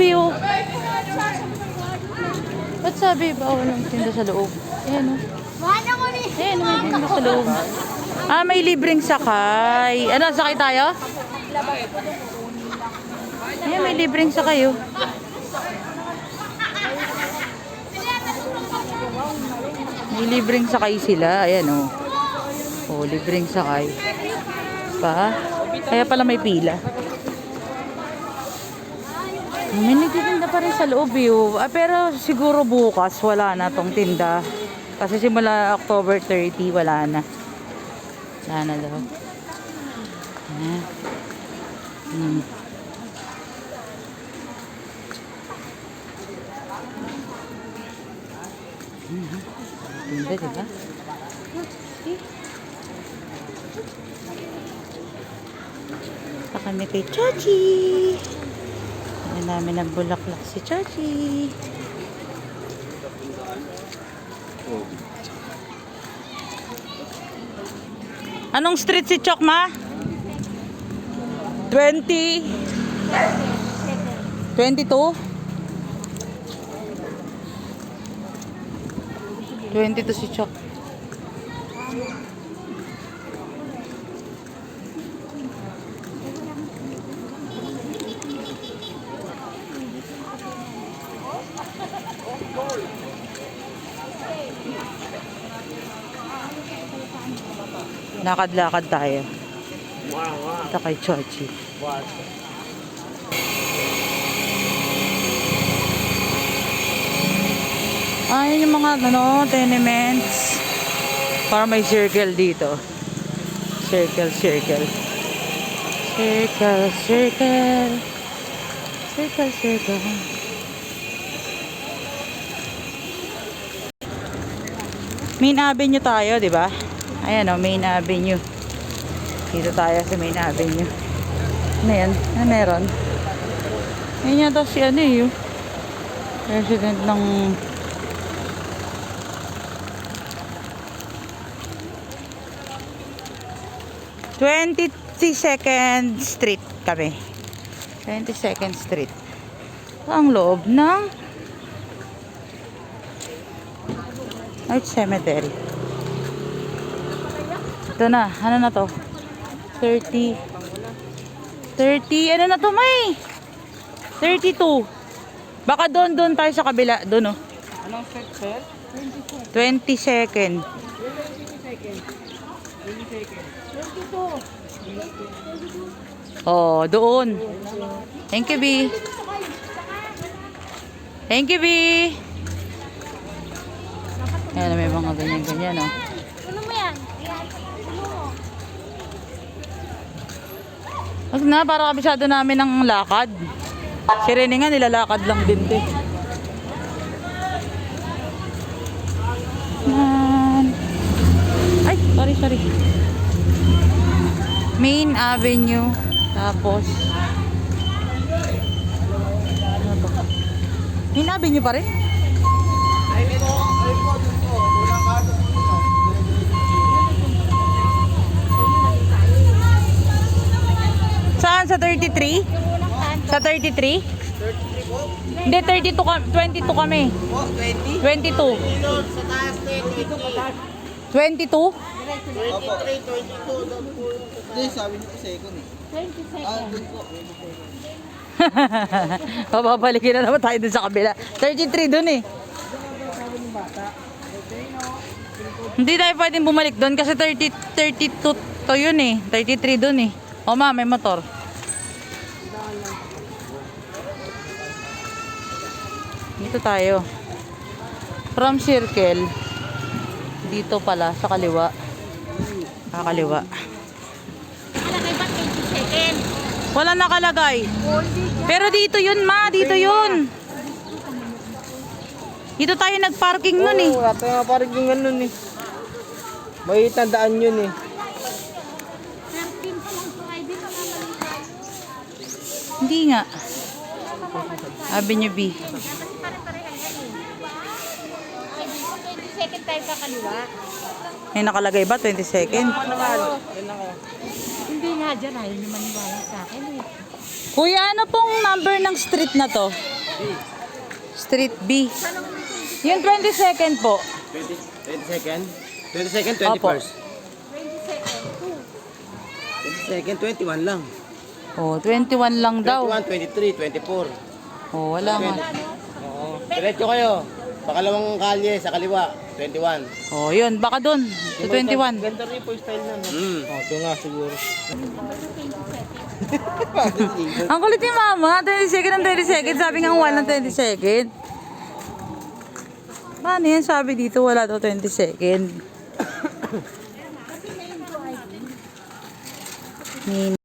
eh, oh. Ba't sabi ba walang tinda sa loob? Ayan, oh. Ayan, may tinda sa loob. Ah, may libreng sakay. Ano, sakay tayo? Ayan, may libreng sakay, oh. May libreng sakay sila. Ayan, oh. Oh, libreng sakay. Pa? Kaya pala may pila. May nagtitinda pa rin sa loob eh. oh. Ah, pero siguro bukas wala na tong tinda. Kasi simula October 30 wala na. Wala na daw. Ah. Hmm. Tinda, di ba? Pa kami kay Chachi. Ano namin ang bulaklak si Chachi. Anong street si Chok, ma? 20? 22? 22 si Chok. Lakad-lakad tayo. Ito kay Chochi. Ayun yung mga ano, tenements. Para may circle dito. Circle, circle. Circle, circle. Circle, circle. Main Avenue tayo, di ba? Ayan o, Main Avenue. Dito tayo sa Main Avenue. Ano yan? Ano meron? Yan yata si ano eh, yung president ng Twenty-second Street kami. 22nd Street. Ang loob ng Art Cemetery. Ito na. Ano na to? 30. 30. Ano na to, May? 32. Baka doon, doon tayo sa kabila. Doon, oh. Anong set, sir? 20 second. Oh, doon. Thank you, B. Thank you, B. Ayan, may mga ganyan-ganyan, oh. Ano mo yan? Ayan. Ano mo? Wag na, para kabisado namin ng lakad. Si Rene nga, nilalakad lang din, te. Yan. Ay, sorry, sorry. Main Avenue. Tapos, ano to? Main Avenue pa rin? Sa 33? Sa 33? Hindi, 32 ka, 22 kami. Po, 20? 22. Sa taas na 22. 22? Opo. 23, 22. Hindi, sabi niyo second eh. 20 Ah, seconds. dun po. Papabalikin na naman tayo sa kabila. 33 dun eh. Hindi tayo pwedeng bumalik dun kasi 30, 32 to yun eh. 33 dun eh. O ma, may motor. Dito tayo. From circle. Dito pala, sa kaliwa. Sa kaliwa. Nakalagay ba 20 seconds? Wala nakalagay. Pero dito yun, ma. Dito yun. Dito tayo nag-parking nun eh. Oo, wala tayong parang yung ganun eh. May tandaan yun eh. 13 pa lang sa ID. Nakamali tayo. Hindi nga. Avenue B. Dapat pare-parehan yan eh. Ay, 20 seconds tayo kakaliwa. May nakalagay ba? 20 second? Ako. Hindi nga dyan. Ayaw niyo maniwala sa akin eh. Kuya, ano pong number ng street na to? Street B. Yung 22nd po. 20, 22nd? 22nd, 21st? Opo. 22nd, 21 lang. Oh, 21 lang daw. 21, 23, 24. Oh, wala nga. Oo. Diretso kayo. Pakalawang kalye sa kaliwa, 21. Oh, yun. Baka dun. Sa 21. Ganda rin po yung style na. Mm. Oh, ito nga siguro. Ang kulit ni mama. 22nd ng 22nd. Sabi nga wala ng 22nd. Paano yan? Sabi dito wala daw 22nd. Ni